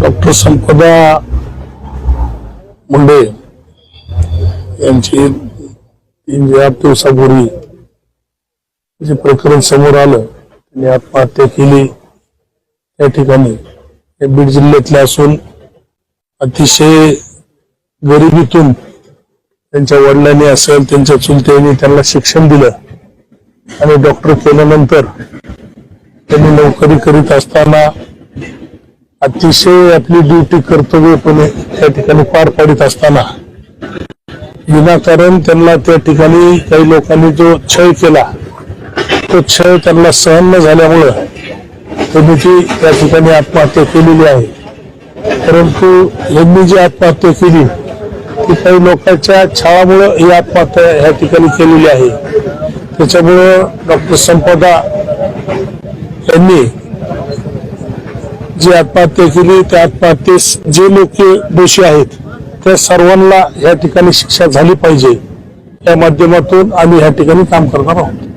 Doctor संपदा मुंडे यांची तीन चार दिवसापूर्वी जे प्रकरण समोर आलं त्यांनी आत्महत्या केली. त्या ठिकाणी हे बीड जिल्ह्यातले असून अतिशय गरिबीतून त्यांच्या वडिलांनी असेल त्यांच्या चुलत्यांनी त्यांना शिक्षण दिलं आणि डॉक्टर केल्यानंतर त्यांनी नोकरी करीत असताना अतिशय आपली ड्युटी कर्तव्यपणे त्या ठिकाणी पार पाडित असताना विनाकारण त्यांना त्या ठिकाणी काही लोकांनी जो छळ केला तो छळ त्यांना सहन न झाल्यामुळं त्यांनी ती त्या ठिकाणी आत्महत्या केलेली आहे. परंतु यांनी जी आत्महत्या केली ती काही लोकांच्या छळामुळं ही आत्महत्या ह्या ठिकाणी केलेली आहे. त्याच्यामुळं डॉक्टर संपदा त्यांनी जी आत्महत्या केली त्या आत्महत्येस जे लोक दोषी आहेत त्या सर्वांना या ठिकाणी शिक्षा झाली पाहिजे. या माध्यमातून आम्ही या ठिकाणी काम करणार आहोत.